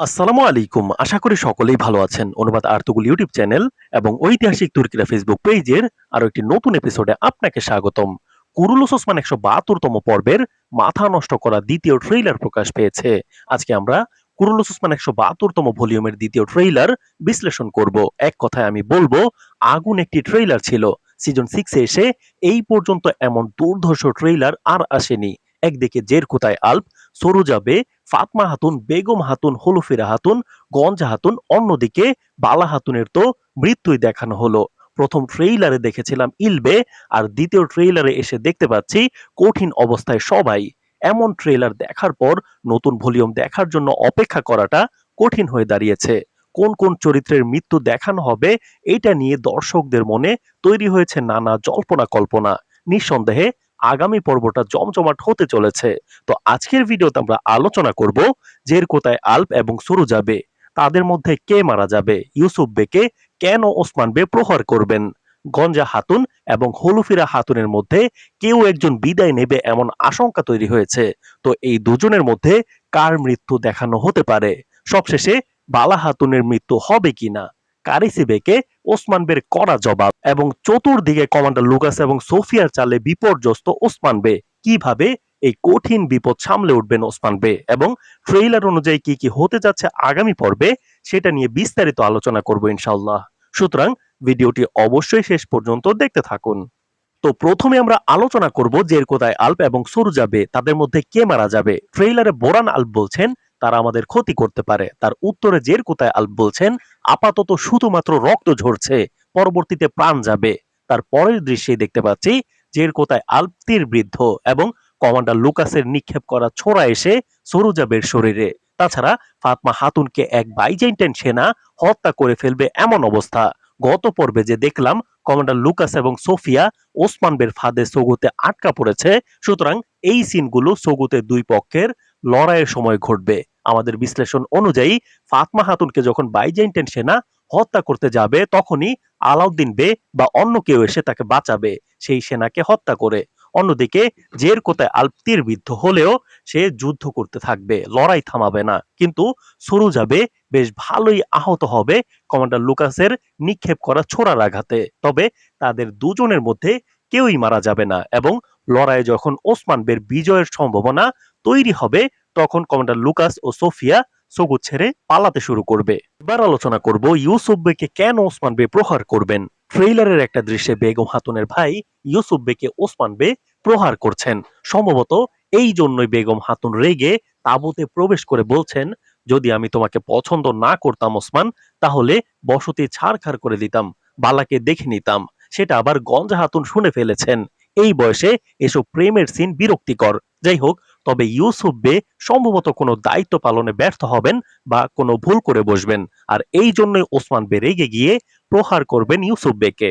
আসসালামু আলাইকুম। আশা করি সকলেই ভালো আছেন। অনুবাদ আর্তুগুল ইউটিউব চ্যানেল এবং ঐতিহাসিক তুর্কিরা ফেসবুক পেজের আরও একটি নতুন এপিসোডে আপনাকে স্বাগতম। কুরুলুস ওসমান একশো বাহাত্তরতম পর্বের মাথা নষ্ট করা দ্বিতীয় ট্রেইলার প্রকাশ পেয়েছে। আজকে আমরা কুরুলুস ওসমান একশো বাহাত্তরতম ভলিউমের দ্বিতীয় ট্রেইলার বিশ্লেষণ করব। এক কথায় আমি বলব, আগুন একটি ট্রেইলার ছিল। সিজন সিক্সে এসে এই পর্যন্ত এমন দুর্ধর্ষ ট্রেইলার আর আসেনি। একদিকে জের কোথায় আল্প সরুজাবে ফাতমা হাতুন, বেগম হাতুন, হলুফিরা হাতুন, গঞ্জা হাতুন, অন্যদিকে বালা হাতুনের তো মৃত্যুই দেখানো হলো। প্রথম ট্রেইলারে দেখেছিলাম ইলবে, আর দ্বিতীয় ট্রেইলারে এসে দেখতে পাচ্ছি কঠিন অবস্থায় সবাই। এমন ট্রেইলার দেখার পর নতুন ভলিউম দেখার জন্য অপেক্ষা করাটা কঠিন হয়ে দাঁড়িয়েছে। কোন কোন চরিত্রের মৃত্যু দেখানো হবে, এটা নিয়ে দর্শকদের মনে তৈরি হয়েছে নানা জল্পনা কল্পনা নিঃসন্দেহে আগামী পর্বটা জমজমাট হতে চলেছে। তো আজকের ভিডিওতে আমরা আলোচনা করব জের কোথায় আল্প এবং সুরু যাবে। তাদের মধ্যে কে মারা যাবে? ইউসুফ বেকে কেন ওসমান বে প্রহার করবেন? গঞ্জা হাতুন এবং হলুফিরা হাতুনের মধ্যে কেউ একজন বিদায় নেবে এমন আশঙ্কা তৈরি হয়েছে। তো এই দুজনের মধ্যে কার মৃত্যু দেখানো হতে পারে? সবশেষে বালা হাতুনের মৃত্যু হবে কিনা? কারিসি বেকে ওসমান বের কড়া জবাব এবং চতুর্দিকে কমান্ডার লুকাস এবং সোফিয়ার চালে বিপর্যস্ত ওসমান বে। কীভাবে এই কঠিন বিপদ সামলে উঠবেন ওসমান বে? এবং ট্রেইলার অনুযায়ী কি কি হতে যাচ্ছে আগামী পর্বে সেটা নিয়ে বিস্তারিত আলোচনা করব ইনশাল্লাহ সুতরাং ভিডিওটি অবশ্যই শেষ পর্যন্ত দেখতে থাকুন। তো প্রথমে আমরা আলোচনা করব জের কোথায় আল্প এবং সরু যাবে তাদের মধ্যে কে মারা যাবে? ট্রেইলারে বোরান আল্প বলছেন তারা আমাদের ক্ষতি করতে পারে। তার উত্তরে জের কোথায় আল্প বলছেন, আপাতত শুধুমাত্র রক্ত ঝরছে, পরবর্তীতে প্রাণ যাবে। তার পরের দৃশ্যে দেখতে পাচ্ছি, জের কোথায় আল্প তীর বৃদ্ধ এবং কমান্ডার লুকাসের নিক্ষেপ করা ছোড়া এসে সরুজাবের শরীরে। তাছাড়া ফাতমা হাতুনকে এক বাইজেন্টাইন সেনা হত্যা করে ফেলবে এমন অবস্থা। গত পর্বে যে দেখলাম, কমান্ডার লুকাস এবং সোফিয়া ওসমান বের ফাঁদে সগুতে আটকা পড়েছে, সুতরাং এই সিনগুলো সগুতে দুই পক্ষের লড়াইয়ের সময় ঘটবে। আমাদের বিশ্লেষণ অনুযায়ী ফাতমা হাতুনকে যখন বাইজেন্টাইন সেনা হত্যা করতে যাবে, তখনই আলাউদ্দিন বে বা অন্য কেউ এসে তাকে বাঁচাবে। সেই সেনাকে হত্যা করে। অন্যদিকে জের কোথায় আলপ্তির বিদ্ধ হলেও সে যুদ্ধ করতে থাকবে, লড়াই থামাবে না। কিন্তু শুরু যাবে বেশ ভালোই আহত হবে কমান্ডার লুকাসের নিক্ষেপ করা ছোড়ার আঘাতে। তবে তাদের দুজনের মধ্যে কেউই মারা যাবে না এবং লড়াইয়ে যখন ওসমান বের বিজয়ের সম্ভাবনা তৈরি হবে তখন কমান্ডার লুকাস ও সোফিয়া সবুজ ছেড়ে পালাতে শুরু করবে। এবার আলোচনা করব ইউসুফ বেকে কেন ওসমান বে প্রহার করবেন? ট্রেইলারের একটা দৃশ্যে বেগম হাতুনের ভাই ইউসুফ বেকে ওসমান বে প্রহার করছেন। সম্ভবত এই জন্যই বেগম হাতুন রেগে তাঁবুতে প্রবেশ করে বলছেন, যদি আমি তোমাকে পছন্দ না করতাম ওসমান, তাহলে বসতি ছাড়খাড় করে দিতাম, বালাকে দেখে নিতাম। সেটা আবার গঞ্জা হাতুন শুনে ফেলেছেন। এই বয়সে এসব প্রেমের সিন বিরক্তিকর। যাই হোক তবে ইউসুফ বে সম্ভবত কোনো দায়িত্ব পালনে ব্যর্থ হবেন বা কোনো ভুল করে বসবেন। আর এই জন্যই ওসমান বে রেগে গিয়ে প্রহার করবেন ইউসুফ বেকে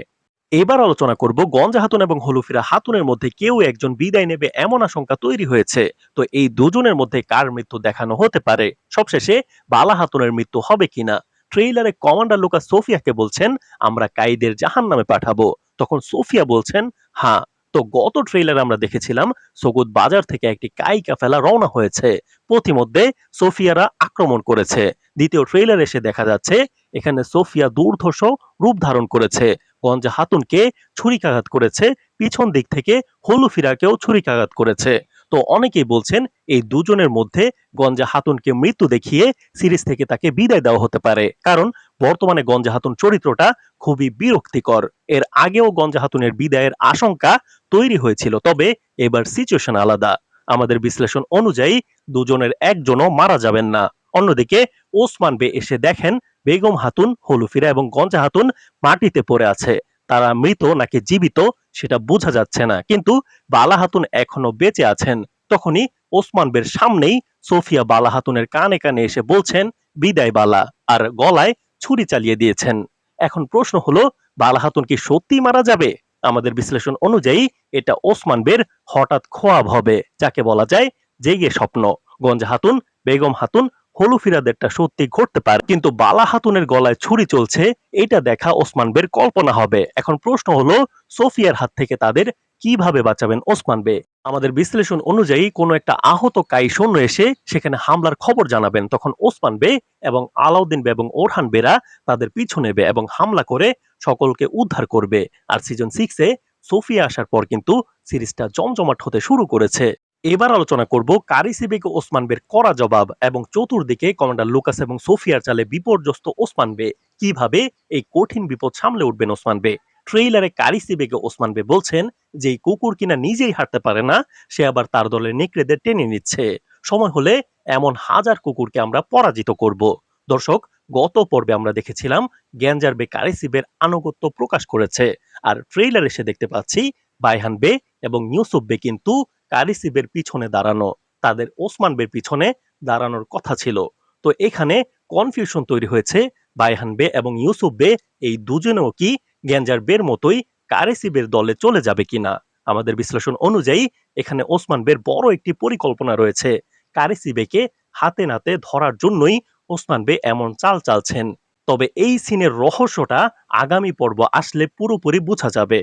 এবার আলোচনা করব গঞ্জা হাতুন এবং হলুফিরা হাতুনের মধ্যে কেউ একজন বিদায় নেবে এমন আশঙ্কা তৈরি হয়েছে। তো এই দুজনের মধ্যে কার মৃত্যু দেখানো হতে পারে? সবশেষে বালা হাতুনের মৃত্যু হবে কিনা? ট্রেইলারে কমান্ডার লোকা সোফিয়াকে বলছেন, আমরা কাইদের জাহান নামে পাঠাবো। তখন সোফিয়া বলছেন হ্যাঁ। তো গত ট্রেলারে আমরা দেখেছিলাম সগুদ বাজার থেকে একটি কায়িকা ফেলা রওনা হয়েছে। প্রতিমধ্যে সোফিয়ারা আক্রমণ করেছে। দ্বিতীয় ট্রেইলার এসে দেখা যাচ্ছে এখানে সোফিয়া দুর্ধর্ষ রূপ ধারণ করেছে। গঞ্জা হাতুনকে ছুরিকাঘাত করেছে। পিছন দিক থেকে হলুফিরাকেও ছুরিকাঘাত করেছে। তো অনেকেই বলছেন এই দুজনের মধ্যে গঞ্জা হাতুনকে মৃত্যু দেখিয়ে সিরিজ থেকে তাকে বিদায় দেওয়া হতে পারে। কারণ বর্তমানে গঞ্জা হাতুন চরিত্রটা খুবই বিরক্তিকর। এর আগেও গঞ্জা হাতুনের বিদায়ের আশঙ্কা তৈরি হয়েছিল, তবে এবার সিচুয়েশন আলাদা। আমাদের বিশ্লেষণ অনুযায়ী দুজনের একজনও মারা যাবেন না। অন্যদিকে ওসমান বে এসে দেখেন বেগম হাতুন হলুফিরা এবং গঞ্জা হাতুন মাটিতে পড়ে আছে। তারা মৃত নাকি জীবিত সেটা বোঝা যাচ্ছে না। কিন্তু বালা হাতুন এখনও বেঁচে আছেন। তখনই ওসমান বের সামনেই সোফিয়া বালা হাতুনের কানে কানে এসে বলছেন, বিদায় বালা। আর গলায় ছুরি চালিয়ে দিয়েছেন। এখন প্রশ্ন হলো বালা হাতুন কি সত্যি মারা যাবে? আমাদের বিশ্লেষণ অনুযায়ী এটা ওসমান বের হঠাৎ খোয়াব হবে, যাকে বলা যায় জেগে স্বপ্ন। গঞ্জা হাতুন বেগম হাতুন হলুফিরাদেরটা সত্যি ঘটতে পারে, কিন্তু বালা হাতুনের গলায় ছুরি চলছে, এটা দেখা ওসমান বের কল্পনা হবে। এখন প্রশ্ন হলো, সোফিয়ার হাত থেকে তাদের কীভাবে বাঁচাবেন ওসমান বে? আমাদের বিশ্লেষণ অনুযায়ী কোনো একটা আহত কাই সৈন্য এসে সেখানে হামলার খবর জানাবেন। তখন ওসমান বে এবং আলাউদ্দিন বে এবং ওরহান বেরা তাদের পিছু নেবে এবং হামলা করে সকলকে উদ্ধার করবে। আর সিজন সিক্সে সোফিয়া আসার পর কিন্তু সিরিজটা জমজমাট হতে শুরু করেছে। এবার আলোচনা করব কারিসিবেকে ওসমান বের করা জবাব এবং চতুর্দিকে কমান্ডার লুকাস এবং সোফিয়ার চালে বিপর্যস্ত ওসমান বে। কীভাবে এই কঠিন বিপদ সামলে উঠবেন ওসমান বে? ট্রেইলারে কারিসিবেকে ওসমান বে বলছেন যে কুকুর কিনা নিজেই হাঁটতে পারে না, সে আবার তার দলের নেকড়েদের টেনে নিচ্ছে। সময় হলে এমন হাজার কুকুরকে আমরা পরাজিত করব। দর্শক, গত পর্বে আমরা দেখেছিলাম গ্যাঞ্জার বে কারিসিবের আনুগত্য প্রকাশ করেছে। আর ট্রেইলারে এসে দেখতে পাচ্ছি বাইহান বে এবং ইউসুফ বে কিন্তু কারিসিবের পিছনে দাঁড়ানো, তাদের ওসমান বের পিছনে দাঁড়ানোর কথা ছিল। তো এখানে কনফিউশন তৈরি হয়েছে বাইহান বে এবং ইউসুফ বে, এই দুজনেও কি গ্যাঞ্জার বের মতোই কারেসিবের দলে চলে যাবে কিনা? আমাদের বিশ্লেষণ অনুযায়ী এখানে ওসমান বের বড় একটি পরিকল্পনা রয়েছে। কারেসিবেকে হাতে নাতে ধরার জন্যই ওসমান বে এমন চাল চালছেন। তবে এই সিনের রহস্যটা আগামী পর্ব আসলে পুরোপুরি বোঝা যাবে।